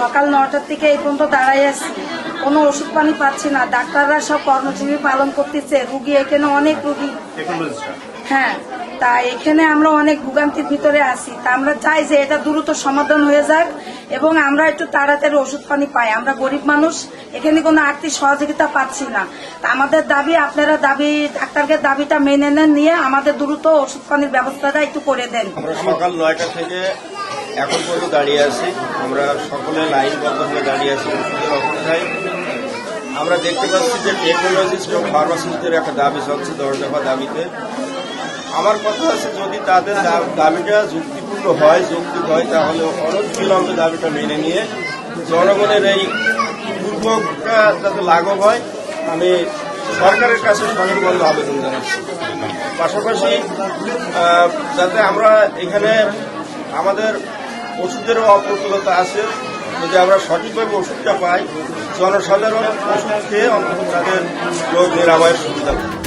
সকাল নটার থেকে এই পর্যন্ত দাঁড়াই আছি। কোনো ওষুধ পানি পাচ্ছি না। ডাক্তাররা সব কর্মজীবী পালন করতেছে। রুগী এখানে অনেক রুগী। হ্যাঁ তা এখানে আমরা অনেক ভোগান্তির ভিতরে আছি। তা আমরা চাই যে এটা দ্রুত সমাধান হয়ে যাক এবং আমরা একটু তাড়াতাড়ি ওষুধ পানি পাই। আমরা গরিব মানুষ এখানে কোনো আর্থিক সহযোগিতা পাচ্ছি না। তা আমাদের দাবি আপনারা দাবি ডাক্তারকে দাবিটা মেনে নেন নিয়ে আমাদের দ্রুত ওষুধ পানির ব্যবস্থাটা একটু করে দেন। সকাল নয়টা থেকে এখন পর্যন্ত দাঁড়িয়ে আছি। আমরা সকলে লাইনবদ্ধভাবে দাঁড়িয়ে আছি। ওষুধের অপেক্ষায়। আমরা দেখতে পাচ্ছি যে টেকনোলজিস্ট এবং ফার্মাসিস্টদের একটা দাবি চলছে দশ দফা দাবিতে। আমার কথা আছে, যদি তাদের দাবিটা যুক্তিপূর্ণ হয়, যৌক্তিক হয়, তাহলে অনেক বিলম্বে দাবিটা মেনে নিয়ে জনগণের এই দুর্ভোগটা যাতে লাঘব হয়, আমি সরকারের কাছে সঙ্গবদ্ধ আবেদন জানাচ্ছি। পাশাপাশি যাতে আমরা এখানে আমাদের ওষুধেরও অপ্রতুলতা আছে যদি আমরা সঠিকভাবে ওষুধটা পাই, জনসাধারণ ওষুধ খেয়ে অন্তত তাদের রোগ নিরাময়ের সুবিধা পাবে।